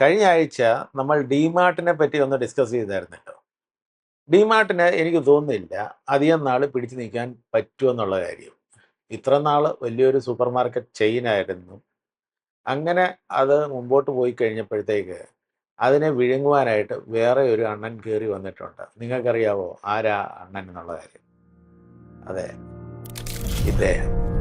കഴിഞ്ഞ ആഴ്ച നമ്മൾ ഡിമാർട്ടിനെ പറ്റി ഒന്ന് ഡിസ്കസ് ചെയ്തായിരുന്നല്ലോ ഡിമാർട്ടിന് എനിക്ക് തോന്നുന്നില്ല അധികം നാൾ പിടിച്ചു നിൽക്കാൻ പറ്റുമെന്നുള്ള കാര്യം. ഇത്ര നാൾ വലിയൊരു സൂപ്പർ മാർക്കറ്റ് ചെയിനായിരുന്നു. അങ്ങനെ അത് മുമ്പോട്ട് പോയി കഴിഞ്ഞപ്പോഴത്തേക്ക് അതിനെ വിഴുങ്ങുവാനായിട്ട് വേറെ ഒരു അണ്ണൻ കയറി വന്നിട്ടുണ്ട്. നിങ്ങൾക്കറിയാവോ ആരാ അണ്ണൻ എന്നുള്ള കാര്യം? അതെ. ഇദ്ദേഹം.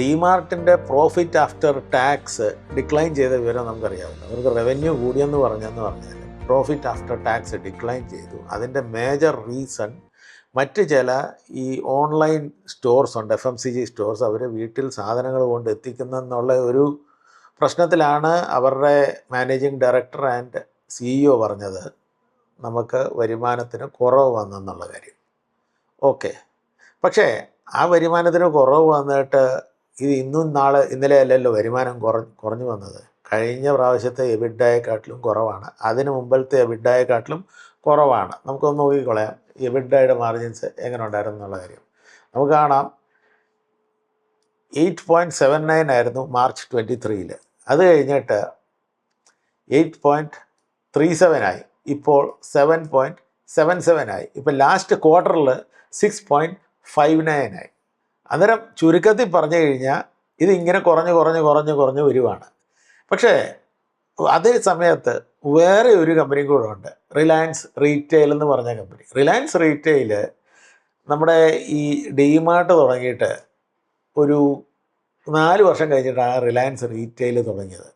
ഡിമാർട്ടിന്റെ പ്രോഫിറ്റ് ആഫ്റ്റർ ടാക്സ് ഡിക്ലൈൻ ചെയ്ത വിവരം നമുക്കറിയാമല്ലോ അവർക്ക് റവന്യൂ കൂടിയെന്ന് പറഞ്ഞെന്ന് പറഞ്ഞാൽ പ്രോഫിറ്റ് ആഫ്റ്റർ ടാക്സ് ഡിക്ലൈൻ ചെയ്തു. അതിന്റെ മേജർ റീസൺ മറ്റ് ചില ഈ ഓൺലൈൻ സ്റ്റോർസ് ഉണ്ട് F M C G stores അവർ വീട്ടിൽ സാധനങ്ങൾ കൊണ്ട് എത്തിക്കുന്നെന്നുള്ള ഒരു പ്രശ്നത്തിലാണ് അവരുടെ മാനേജിങ് ഡയറക്ടർ ആൻഡ് സിഇഒ പറഞ്ഞത്. നമുക്ക് വരുമാനത്തിന് കുറവ് വന്നെന്നുള്ള കാര്യം. ഓക്കെ പക്ഷേ ആ വരുമാനത്തിന് കുറവ് വന്നിട്ട് ഇത് ഇന്നും നാളെ ഇന്നലെ അല്ലല്ലോ വരുമാനം കുറ കുറഞ്ഞു വന്നത്. കഴിഞ്ഞ പ്രാവശ്യത്തെ എബിഡായെക്കാട്ടിലും കുറവാണ്. അതിന് മുമ്പത്തെ എബിഡായെക്കാട്ടിലും കുറവാണ്. നമുക്കൊന്ന് നോക്കിക്കളയാം എബിഡായുടെ മാർജിൻസ് എങ്ങനെ ഉണ്ടായിരുന്നു എന്നുള്ള കാര്യം. നമുക്ക് കാണാം. എയ്റ്റ് പോയിന്റ് സെവൻ നയൻ ആയിരുന്നു മാർച്ച് ട്വന്റി ത്രീയിൽ അത് കഴിഞ്ഞിട്ട് എയ്റ്റ് പോയിന്റ് ത്രീ സെവൻ ആയി. ഇപ്പോൾ സെവൻ പോയിന്റ് സെവൻ സെവൻ ആയി. ഇപ്പോൾ ലാസ്റ്റ് ക്വാർട്ടറിൽ സിക്സ് പോയിന്റ് ഫൈവ് നയൻ ആയി. അന്നേരം ചുരുക്കത്തിൽ പറഞ്ഞു കഴിഞ്ഞാൽ ഇതിങ്ങനെ കുറഞ്ഞ് കുറഞ്ഞ് കുറഞ്ഞ് കുറഞ്ഞ് വരുവാണ്. പക്ഷേ അതേ സമയത്ത് വേറെ ഒരു കമ്പനിയും കൂടെ ഉണ്ട്. റിലയൻസ് റീറ്റെയിൽ എന്ന് പറഞ്ഞ കമ്പനി റിലയൻസ് റീറ്റെയിൽ നമ്മുടെ ഈ ഡിമാർട്ട് തുടങ്ങിയിട്ട് ഒരു നാല് വർഷം കഴിഞ്ഞിട്ടാണ് റിലയൻസ് റീറ്റെയിൽ തുടങ്ങിയത്.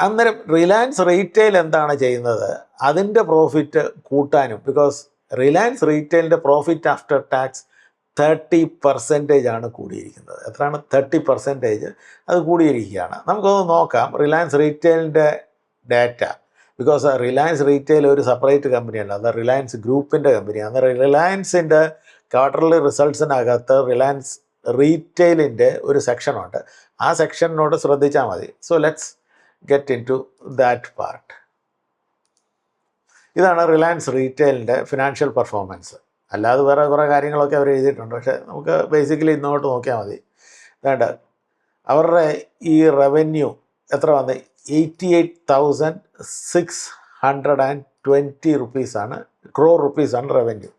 അന്നേരം റിലയൻസ് റീറ്റെയിൽ എന്താണ് ചെയ്യുന്നത്? അതിന്റെ പ്രോഫിറ്റ് കൂട്ടാനും because Reliance റീറ്റെയിലിന്റെ profit after tax thirty percentage ആണ് കൂടിയിരിക്കുന്നത്. എത്രയാണ്? തേർട്ടി പെർസെന്റേജ് അത് കൂടിയിരിക്കുകയാണ്. നമുക്കൊന്ന് നോക്കാം റിലയൻസ് റീറ്റെയിലിന്റെ ഡാറ്റ ബിക്കോസ് റിലയൻസ് റീറ്റെയിൽ ഒരു സെപ്പറേറ്റ് കമ്പനിയാണ് അത് റിലയൻസ് ഗ്രൂപ്പിന്റെ കമ്പനിയാണ് റിലയൻസിന്റെ ക്വാർട്ടർലി റിസൾട്ട്സിനകത്ത് റിലയൻസ് റീറ്റെയിലിന്റെ ഒരു സെക്ഷനുണ്ട് ആ സെക്ഷനോട് ശ്രദ്ധിച്ചാൽ മതി. So let's get into that part ഇതാണ് റിലയൻസ് റീറ്റെയിലിന്റെ ഫിനാൻഷ്യൽ പെർഫോമൻസ് അല്ലാതെ വേറെ കുറേ കാര്യങ്ങളൊക്കെ അവർ എഴുതിയിട്ടുണ്ട്. പക്ഷേ നമുക്ക് ബേസിക്കലി ഇന്നോട്ട് നോക്കിയാൽ മതി. വേണ്ട അവരുടെ ഈ റവന്യൂ എത്ര വന്ന്? Eighty eight thousand six hundred and twenty റുപ്പീസാണ് ക്രോർ റുപ്പീസാണ് റവന്യൂ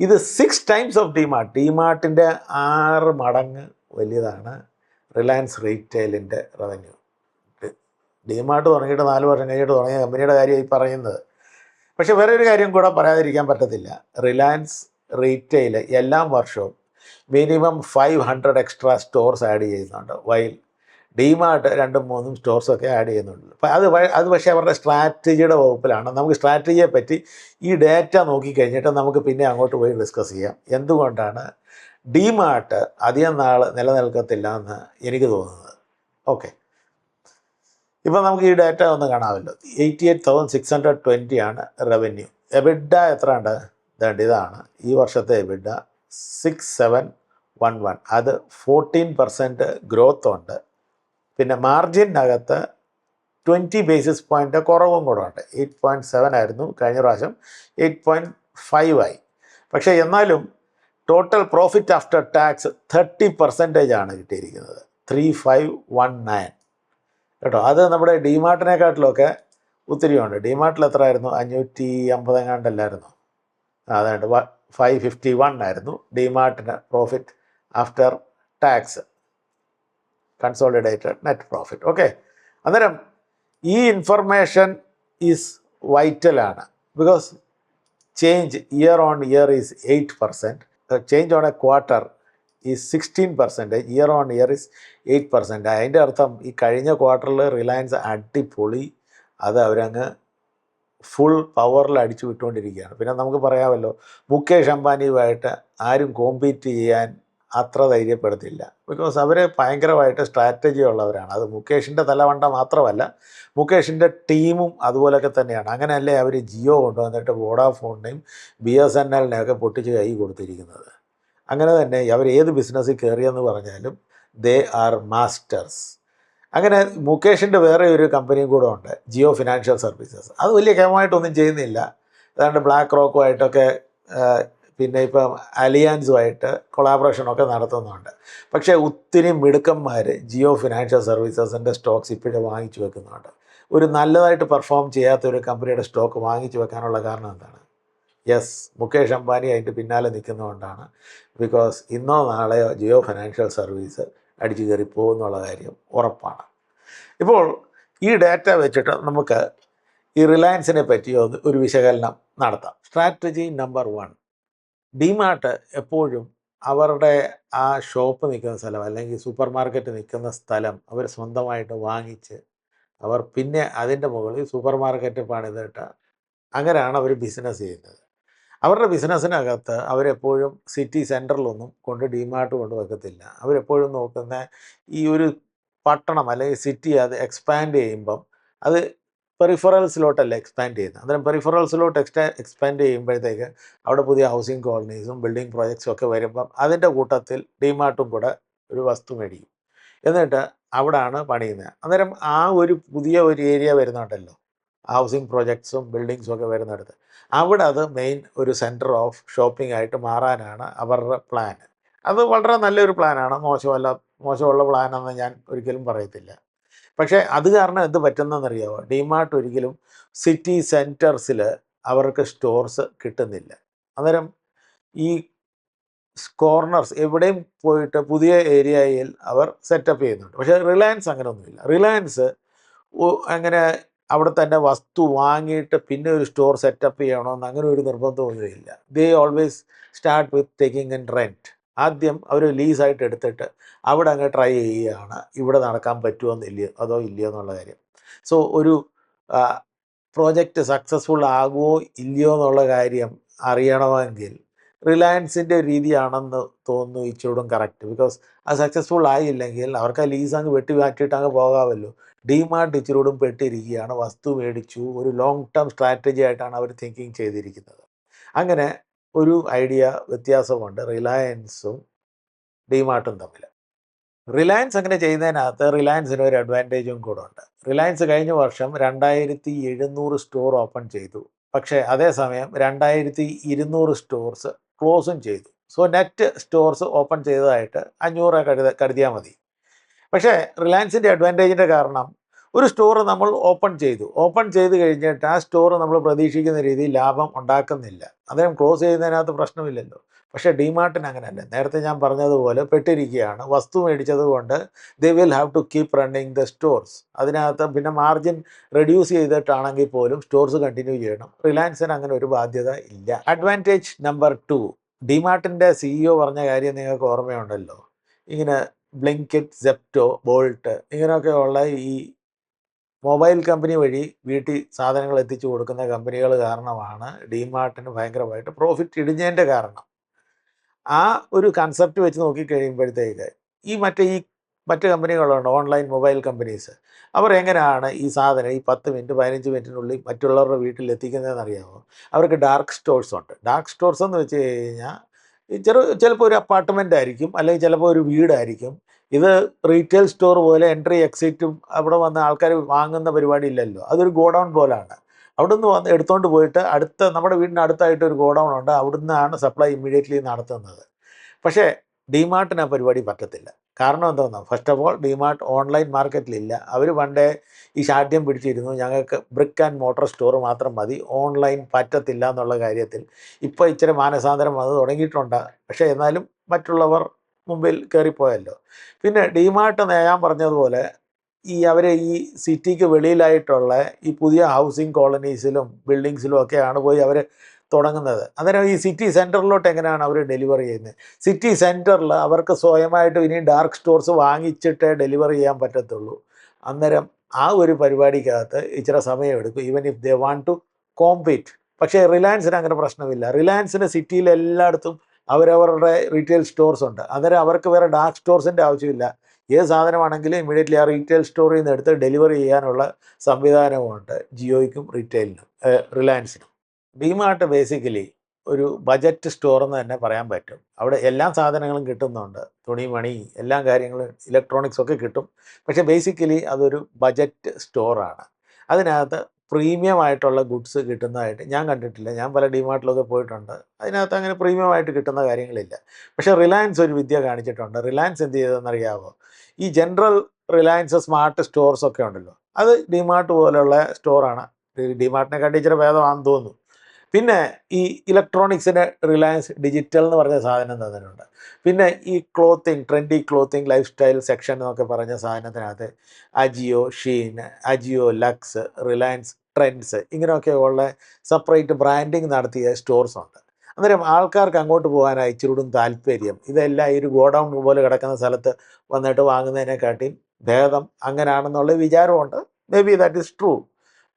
ഇത് സിക്സ് ടൈംസ് ഓഫ് ഡിമാർട്ട് ഡിമാർട്ടിന്റെ ആറ് മടങ്ങ് വലിയതാണ് റിലയൻസ് റീറ്റെയിലിന്റെ റവന്യൂ ഡിമാർട്ട് തുടങ്ങിയിട്ട് നാല് വർഷം കഴിഞ്ഞിട്ട് തുടങ്ങിയ കമ്പനിയുടെ കാര്യം ഈ പറയുന്നത്. പക്ഷേ വേറെ ഒരു കാര്യം കൂടെ പറയാതിരിക്കാൻ പറ്റത്തില്ല. റിലയൻസ് റീറ്റെയിൽ എല്ലാ വർഷവും minimum five hundred extra stores add ചെയ്യുന്നുണ്ട്. വൈൽ ഡിമാർട്ട് രണ്ടും മൂന്നും സ്റ്റോർസൊക്കെ ആഡ് ചെയ്യുന്നുണ്ട്. അപ്പോൾ അത് അത് പക്ഷേ അവരുടെ സ്ട്രാറ്റജിയുടെ വകുപ്പിലാണ്. നമുക്ക് സ്ട്രാറ്റജിയെ പറ്റി ഈ ഡേറ്റ നോക്കിക്കഴിഞ്ഞിട്ട് നമുക്ക് പിന്നെ അങ്ങോട്ട് പോയി ഡിസ്കസ് ചെയ്യാം. എന്തുകൊണ്ടാണ് ഡിമാർട്ട് അധികം നാൾ നിലനിൽക്കത്തില്ല എന്ന് എനിക്ക് തോന്നുന്നത്? ഓക്കെ ഇപ്പം നമുക്ക് ഈ ഡാറ്റ ഒന്ന് കാണാമല്ലോ. Eighty eight thousand six hundred twenty ആണ് റവന്യൂ എബിഡ എത്ര ഉണ്ട് ഇതുണ്ട് ഇതാണ് ഈ വർഷത്തെ EBITDA six seven one one അത് ഫോർട്ടീൻ പെർസെന്റ് ഗ്രോത്ത് ഉണ്ട്. പിന്നെ മാർജിനകത്ത് ട്വന്റി ബേസിസ് പോയിന്റ് കുറവും കൂടെ ഉണ്ട്. എയ്റ്റ് പോയിന്റ് സെവൻ ആയിരുന്നു കഴിഞ്ഞ പ്രാവശ്യം. എയ്റ്റ് പോയിന്റ് ഫൈവ് ആയി. പക്ഷേ എന്നാലും total profit after tax thirty percentage ആണ് കിട്ടിയിരിക്കുന്നത്. ത്രീ ഫൈവ് വൺ നയൻ കേട്ടോ അത് നമ്മുടെ ഡിമാർട്ടിനെക്കാട്ടിലൊക്കെ ഒത്തിരിയുണ്ട്. ഡിമാർട്ടിൽ എത്രയായിരുന്നു? അഞ്ഞൂറ്റി അമ്പതെങ്ങാണ്ടല്ലായിരുന്നു? അതുകൊണ്ട് ഫൈവ് ഫിഫ്റ്റി വൺ ആയിരുന്നു ഡിമാർട്ടിന് profit after tax consolidated net profit okay അന്നേരം ഈ information is വൈറ്റലാണ് because change year on year is eight percent change on a quarter ഈ sixteen percentage year on year is eight percent അതിന്റെ അർത്ഥം ഈ കഴിഞ്ഞ ക്വാർട്ടറിൽ Reliance അടിപൊളി. അത് അവരങ്ങ് ഫുൾ പവറിൽ അടിച്ചു വിട്ടുകൊണ്ടിരിക്കുകയാണ്. പിന്നെ നമുക്ക് പറയാമല്ലോ മുകേഷ് അംബാനിയുമായിട്ട് ആരും കോമ്പീറ്റ് ചെയ്യാൻ അത്ര ധൈര്യപ്പെടുത്തില്ല. ബിക്കോസ് അവർ ഭയങ്കരമായിട്ട് സ്ട്രാറ്റജി ഉള്ളവരാണ്. അത് മുകേഷിന്റെ തലവണ്ട മാത്രമല്ല മുകേഷിന്റെ ടീമും അതുപോലൊക്കെ തന്നെയാണ്. അങ്ങനെയല്ലേ അവർ ജിയോ കൊണ്ടുവന്നിട്ട് വോഡാഫോണിനെയും ബി എസ് എൻ എല്ലിനെയൊക്കെ പൊട്ടിച്ച് കൈ കൊടുത്തിരിക്കുന്നത്. അങ്ങനെ തന്നെ അവർ ഏത് ബിസിനസ്സിൽ കയറിയെന്ന് പറഞ്ഞാലും ദേ ആർ മാസ്റ്റേഴ്സ് അങ്ങനെ മുകേഷിന്റെ വേറെ ഒരു കമ്പനിയും കൂടെ ഉണ്ട് ജിയോ ഫിനാൻഷ്യൽ സർവീസസ്. അത് വലിയ കേമമായിട്ടൊന്നും ചെയ്യുന്നില്ല. ഏതാണ്ട് ബ്ലാക്ക് റോക്കുമായിട്ടൊക്കെ പിന്നെ ഇപ്പം അലിയാൻസുമായിട്ട് കൊളാബറേഷനൊക്കെ നടത്തുന്നുണ്ട്. പക്ഷേ ഒത്തിരി മിടുക്കന്മാർ ജിയോ ഫിനാൻഷ്യൽ സർവീസസിന്റെ സ്റ്റോക്സ് ഇപ്പോഴും വാങ്ങിച്ചു വെക്കുന്നുണ്ട്. ഒരു നല്ലതായിട്ട് പെർഫോം ചെയ്യാത്ത ഒരു കമ്പനിയുടെ സ്റ്റോക്ക് വാങ്ങിച്ചു വെക്കാനുള്ള കാരണം എന്താണ്? യെസ് മുകേഷ് അംബാനി അതിന്റെ പിന്നാലെ നിൽക്കുന്നതുകൊണ്ടാണ്. ബിക്കോസ് ഇന്നോ നാളെയോ ജിയോ ഫിനാൻഷ്യൽ സർവീസ് അടിച്ചു കയറി എന്നുള്ള കാര്യം ഉറപ്പാണ്. ഇപ്പോൾ ഈ ഡാറ്റ വെച്ചിട്ട് നമുക്ക് ഈ റിലയൻസിനെ പറ്റി ഒരു വിശകലനം നടത്താം. Strategy number one. ഡിമാർട്ട് എപ്പോഴും അവരുടെ ആ ഷോപ്പ് നിൽക്കുന്ന സ്ഥലം അല്ലെങ്കിൽ സൂപ്പർ മാർക്കറ്റ് നിൽക്കുന്ന സ്ഥലം അവർ സ്വന്തമായിട്ട് വാങ്ങിച്ച് അവർ പിന്നെ അതിന്റെ മുകളിൽ സൂപ്പർ മാർക്കറ്റ് പണിതിട്ട് അങ്ങനെയാണ് അവർ ബിസിനസ് ചെയ്യുന്നത്. അവരുടെ ബിസിനസ്സിനകത്ത് അവരെപ്പോഴും സിറ്റി സെന്ററിലൊന്നും കൊണ്ട് ഡിമാർട്ട് കൊണ്ട് വെക്കത്തില്ല. അവരെപ്പോഴും നോക്കുന്ന ഈ ഒരു പട്ടണം അല്ലെങ്കിൽ സിറ്റി അത് എക്സ്പാൻഡ് ചെയ്യുമ്പം അത് പെറിഫറൽസിലോട്ടല്ല എക്സ്പാൻഡ് ചെയ്യുന്നത്. അന്നേരം പെറിഫറൽസിലോട്ട് എക്സ്റ്റാ എക്സ്പാൻഡ് ചെയ്യുമ്പോഴത്തേക്ക് അവിടെ പുതിയ ഹൗസിംഗ് കോളനീസും ബിൽഡിംഗ് പ്രോജക്ട്സും ഒക്കെ വരുമ്പം അതിന്റെ കൂട്ടത്തിൽ ഡിമാർട്ടും കൂടെ ഒരു വസ്തു മേടിക്കും. എന്നിട്ട് അവിടാണ് പണിയുന്നത്. അന്നേരം ആ ഒരു പുതിയ ഒരു ഏരിയ വരുന്നുണ്ടല്ലോ. ഹൗസിംഗ് പ്രൊജക്ട്സും ബിൽഡിങ്സും ഒക്കെ വരുന്നിടത്ത്. അവിടെ അത് മെയിൻ ഒരു സെന്റർ ഓഫ് ഷോപ്പിംഗ് ആയിട്ട് മാറാനാണ് അവരുടെ പ്ലാൻ അത് വളരെ നല്ലൊരു പ്ലാനാണ് മോശമല്ല മോശമുള്ള പ്ലാനെന്ന് ഞാൻ ഒരിക്കലും പറയത്തില്ല. പക്ഷേ അത് കാരണം എന്ത് പറ്റുന്നതെന്നറിയാമോ ഡിമാർട്ട് ഒരിക്കലും സിറ്റി സെന്റേഴ്സിൽ അവർക്ക് സ്റ്റോർസ് കിട്ടുന്നില്ല. അന്നേരം ഈ കോർണർസ് എവിടെയും പോയിട്ട് പുതിയ ഏരിയയിൽ അവർ സെറ്റപ്പ് ചെയ്യുന്നുണ്ട്. പക്ഷേ റിലയൻസ് അങ്ങനെയൊന്നുമില്ല. റിലയൻസ് അങ്ങനെ അവിടെ തന്നെ വസ്തു വാങ്ങിയിട്ട് പിന്നെ ഒരു സ്റ്റോർ സെറ്റപ്പ് ചെയ്യണമെന്ന് അങ്ങനെ ഒരു നിർബന്ധമൊന്നുമില്ല they always start with taking and rent ആദ്യം അവർ ലീസായിട്ട് എടുത്തിട്ട് അവിടെ അങ്ങ് ട്രൈ ചെയ്യുകയാണ്. ഇവിടെ നടക്കാൻ പറ്റുമോ എന്നില്ല അതോ ഇല്ലയോ എന്നുള്ള കാര്യം. സോ ഒരു പ്രോജക്റ്റ് സക്സസ്ഫുൾ ആകുമോ ഇല്ലയോ എന്നുള്ള കാര്യം അറിയണമെങ്കിൽ റിലയൻസിന്റെ രീതിയാണെന്ന് തോന്നുന്നു ഇച്ചിരൂടും കറക്റ്റ് ബിക്കോസ് അത് സക്സസ്ഫുൾ ആയില്ലെങ്കിൽ അവർക്ക് ആ ലീസ് അങ്ങ് വെട്ടി മാറ്റിയിട്ട് അങ്ങ് പോകാമല്ലോ. ഡിമാർട്ട് ഇച്ചിരൂടും പെട്ടിരിക്കുകയാണ്. വസ്തു മേടിച്ചു. ഒരു ലോങ് ടേം സ്ട്രാറ്റജി ആയിട്ടാണ് അവർ തിങ്കിങ് ചെയ്തിരിക്കുന്നത്. അങ്ങനെ ഒരു ഐഡിയ വ്യത്യാസമുണ്ട്. റിലയൻസും ഡിമാർട്ടും തമ്മിൽ റിലയൻസ് അങ്ങനെ ചെയ്യുന്നതിനകത്ത് റിലയൻസിന് ഒരു അഡ്വാന്റേജും കൂടെ ഉണ്ട്. റിലയൻസ് കഴിഞ്ഞ വർഷം രണ്ടായിരത്തി എഴുന്നൂറ് സ്റ്റോർ ഓപ്പൺ ചെയ്തു. പക്ഷേ അതേസമയം രണ്ടായിരത്തി ഇരുന്നൂറ് സ്റ്റോർസ് ക്ലോസും ചെയ്തു. സോ നെറ്റ് സ്റ്റോർസ് ഓപ്പൺ ചെയ്തതായിട്ട് അഞ്ഞൂറ് കരുത കരുതിയാൽ മതി. പക്ഷേ റിലയൻസിന്റെ അഡ്വാന്റേജിന്റെ കാരണം ഒരു സ്റ്റോർ നമ്മൾ ഓപ്പൺ ചെയ്തു. ഓപ്പൺ ചെയ്ത് കഴിഞ്ഞിട്ട് ആ സ്റ്റോർ നമ്മൾ പ്രതീക്ഷിക്കുന്ന രീതിയിൽ ലാഭം ഉണ്ടാക്കുന്നില്ല. അദ്ദേഹം ക്ലോസ് ചെയ്യുന്നതിനകത്ത് പ്രശ്നമില്ലല്ലോ. പക്ഷേ ഡിമാർട്ടിന് അങ്ങനെയല്ല. നേരത്തെ ഞാൻ പറഞ്ഞതുപോലെ പെട്ടിരിക്കുകയാണ്. വസ്തു മേടിച്ചത് കൊണ്ട് they will have to keep running the stores അതിനകത്ത് പിന്നെ മാർജിൻ റെഡ്യൂസ് ചെയ്തിട്ടാണെങ്കിൽ പോലും സ്റ്റോർസ് കണ്ടിന്യൂ ചെയ്യണം. റിലയൻസിന് അങ്ങനെ ഒരു ബാധ്യത ഇല്ല. Advantage number two DMart CEO പറഞ്ഞ കാര്യം നിങ്ങൾക്ക് ഓർമ്മയുണ്ടല്ലോ. ഇങ്ങനെ ബ്ലിങ്കിറ്റ് സെപ്റ്റോ ബോൾട്ട് ഇങ്ങനെയൊക്കെ ഉള്ള ഈ മൊബൈൽ കമ്പനി വഴി വീട്ടിൽ സാധനങ്ങൾ എത്തിച്ചു കൊടുക്കുന്ന കമ്പനികൾ കാരണമാണ് ഡിമാർട്ടിന് ഭയങ്കരമായിട്ട് പ്രോഫിറ്റ് ഇടിഞ്ഞതിന്റെ കാരണം. ആ ഒരു കൺസെപ്റ്റ് വെച്ച് നോക്കിക്കഴിയുമ്പോഴത്തേക്ക് ഈ മറ്റേ ഈ മറ്റ് കമ്പനികളുണ്ട് ഓൺലൈൻ മൊബൈൽ കമ്പനീസ് അവർ എങ്ങനെയാണ് ഈ സാധനം ഈ പത്ത് മിനിറ്റ് പതിനഞ്ച് മിനിറ്റിനുള്ളിൽ മറ്റുള്ളവരുടെ വീട്ടിൽ എത്തിക്കുന്നതെന്ന് അറിയാമോ അവർക്ക് ഡാർക്ക് സ്റ്റോഴ്സ് ഉണ്ട്. ഡാർക്ക് സ്റ്റോഴ്സ് എന്ന് വെച്ച് കഴിഞ്ഞാൽ ചെറു ചിലപ്പോൾ ഒരു അപ്പാർട്ട്മെന്റ് ആയിരിക്കും അല്ലെങ്കിൽ ചിലപ്പോൾ ഒരു വീടായിരിക്കും. ഇത് റീറ്റെയിൽ സ്റ്റോർ പോലെ എൻട്രി എക്സിറ്റും അവിടെ വന്ന ആൾക്കാർ വാങ്ങുന്ന പരിപാടി ഇല്ലല്ലോ. അതൊരു ഗോഡൗൺ പോലാണ്. അവിടെ നിന്ന് വന്ന് എടുത്തുകൊണ്ട് പോയിട്ട് അടുത്ത നമ്മുടെ വീടിന്റെ അടുത്തായിട്ട് ഒരു ഗോഡൗൺ ഉണ്ട്. അവിടുന്നാണ് സപ്ലൈ ഇമ്മീഡിയറ്റ്ലി നടത്തുന്നത്. പക്ഷേ ഡിമാർട്ടിന് ആ പരിപാടി പറ്റത്തില്ല. കാരണം എന്താണെന്നോ first of all DMart online മാർക്കറ്റിലില്ല അവർ പണ്ടേ ഈ ശാഠ്യം പിടിച്ചിരുന്നു. ഞങ്ങൾക്ക് ബ്രിക്ക് ആൻഡ് മോട്ടോർ സ്റ്റോർ മാത്രം മതി. ഓൺലൈൻ പറ്റത്തില്ല എന്നുള്ള കാര്യത്തിൽ. ഇപ്പോൾ ഇച്ചിരി മാനസാന്തരം വന്ന് തുടങ്ങിയിട്ടുണ്ട്. പക്ഷേ എന്നാലും മറ്റുള്ളവർ മുമ്പിൽ കയറിപ്പോയല്ലോ പിന്നെ ഡിമാർട്ട് ഞാൻ പറഞ്ഞതുപോലെ ഈ അവരെ ഈ സിറ്റിക്ക് വെളിയിലായിട്ടുള്ള ഈ പുതിയ ഹൗസിംഗ് കോളനീസിലും ബിൽഡിങ്സിലും ഒക്കെയാണ് പോയി അവർ തുടങ്ങുന്നത്. അന്നേരം ഈ സിറ്റി സെന്ററിലോട്ട് എങ്ങനെയാണ് അവർ ഡെലിവറി ചെയ്യുന്നത്? സിറ്റി സെന്ററിൽ അവർക്ക് സ്വയമായിട്ട് ഇനി ഡാർക്ക് സ്റ്റോർസ് വാങ്ങിച്ചിട്ടേ ഡെലിവറി ചെയ്യാൻ പറ്റത്തുള്ളൂ. അന്നേരം ആ ഒരു പരിപാടിക്കകത്ത് ഇച്ചിരി സമയമെടുക്കും even if they want to compete പക്ഷേ റിലയൻസിന് അങ്ങനെ പ്രശ്നമില്ല. റിലയൻസിന് സിറ്റിയിൽ എല്ലായിടത്തും അവരവരുടെ റീറ്റെയിൽ സ്റ്റോർസ് ഉണ്ട്. അന്നേരം അവർക്ക് വേറെ ഡാർക്ക് സ്റ്റോർസിന്റെ ആവശ്യമില്ല. ഏത് സാധനമാണെങ്കിലും ഇമ്മീഡിയറ്റ്ലി ആ റീറ്റെയിൽ സ്റ്റോറിൽ നിന്ന് എടുത്ത് ഡെലിവറി ചെയ്യാനുള്ള സംവിധാനമുണ്ട് ജിയോയ്ക്കും റീറ്റെയിലിനും റിലയൻസിനും ഡിമാർട്ട് ബേസിക്കലി ഒരു ബജറ്റ് സ്റ്റോർ എന്ന് തന്നെ പറയാൻ പറ്റും. അവിടെ എല്ലാ സാധനങ്ങളും കിട്ടുന്നുണ്ട്. തുണി മണി എല്ലാ കാര്യങ്ങളും ഇലക്ട്രോണിക്സ് ഒക്കെ കിട്ടും. പക്ഷേ ബേസിക്കലി അതൊരു ബജറ്റ് സ്റ്റോറാണ് അതിനകത്ത് പ്രീമിയം ആയിട്ടുള്ള ഗുഡ്സ് കിട്ടുന്നതായിട്ട് ഞാൻ കണ്ടിട്ടില്ല. ഞാൻ പല ഡിമാർട്ടിലൊക്കെ പോയിട്ടുണ്ട്. അതിനകത്ത് അങ്ങനെ പ്രീമിയം ആയിട്ട് കിട്ടുന്ന കാര്യങ്ങളില്ല. പക്ഷേ റിലയൻസ് ഒരു വിദ്യ കാണിച്ചിട്ടുണ്ട്. റിലയൻസ് എന്ത് ചെയ്തതെന്നറിയാമോ ഈ ജനറൽ റിലയൻസ് സ്മാർട്ട് സ്റ്റോർസ് ഒക്കെ ഉണ്ടല്ലോ. അത് ഡിമാർട്ട് പോലുള്ള സ്റ്റോറാണ്. ഡിമാർട്ടിനെക്കാട്ടി ഇച്ചിരി ഭേദമാണെന്ന് തോന്നുന്നു. പിന്നെ ഈ ഇലക്ട്രോണിക്സിന് റിലയൻസ് ഡിജിറ്റൽ എന്ന് പറഞ്ഞ സാധനം തന്നിട്ടുണ്ട്. പിന്നെ ഈ clothing trendy clothing lifestyle section എന്നൊക്കെ പറഞ്ഞ സാധനത്തിനകത്ത് Ajio Shein Ajio Luxe Reliance Trends ഇങ്ങനെയൊക്കെ ഉള്ള സെപ്പറേറ്റ് ബ്രാൻഡിങ് നടത്തിയ സ്റ്റോർസ് ഉണ്ട്. അന്നേരം ആൾക്കാർക്ക് അങ്ങോട്ട് പോകാനായി ഇച്ചിരൂടും താല്പര്യം. ഇതെല്ലാം ഈ ഒരു ഗോഡൗൺ പോലെ കിടക്കുന്ന സ്ഥലത്ത് വന്നിട്ട് വാങ്ങുന്നതിനെക്കാട്ടിയും ഭേദം അങ്ങനെയാണെന്നുള്ള വിചാരമുണ്ട്. Maybe that is true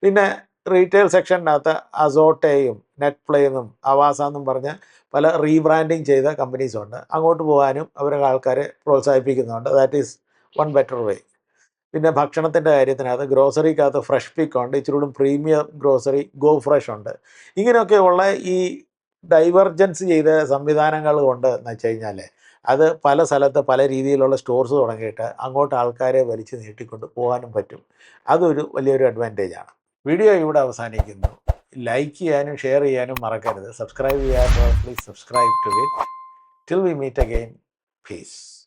പിന്നെ റീറ്റെയിൽ സെക്ഷനകത്ത് അസോട്ടയും നെറ്റ് പ്ലേന്നും അവാസ എന്നും പറഞ്ഞ് പല റീബ്രാൻഡിങ് ചെയ്ത കമ്പനീസുണ്ട്. അങ്ങോട്ട് പോകാനും അവരുടെ ആൾക്കാരെ പ്രോത്സാഹിപ്പിക്കുന്നുണ്ട്. That is one better way പിന്നെ ഭക്ഷണത്തിന്റെ കാര്യത്തിനകത്ത് ഗ്രോസറിക്കകത്ത് ഫ്രഷ് പിക്ക് ഉണ്ട് ഇച്ചിരി പ്രീമിയം ഗ്രോസറി ഗോ ഫ്രഷ് ഉണ്ട്. ഇങ്ങനെയൊക്കെയുള്ള ഈ ഡൈവർജൻസ് ചെയ്ത സംവിധാനങ്ങൾ കൊണ്ട് എന്ന് വെച്ച് കഴിഞ്ഞാൽ അത് പല സ്ഥലത്ത് പല രീതിയിലുള്ള സ്റ്റോർസ് തുടങ്ങിയിട്ട് അങ്ങോട്ട് ആൾക്കാരെ വലിച്ചു നീട്ടിക്കൊണ്ട് പോകാനും പറ്റും. അതൊരു വലിയൊരു അഡ്വാന്റേജാണ് വീഡിയോ ഇവിടെ അവസാനിക്കുന്നു. ലൈക്ക് ചെയ്യാനും ഷെയർ ചെയ്യാനും മറക്കരുത്. സബ്സ്ക്രൈബ് ചെയ്യാൻ please subscribe to it till we meet again peace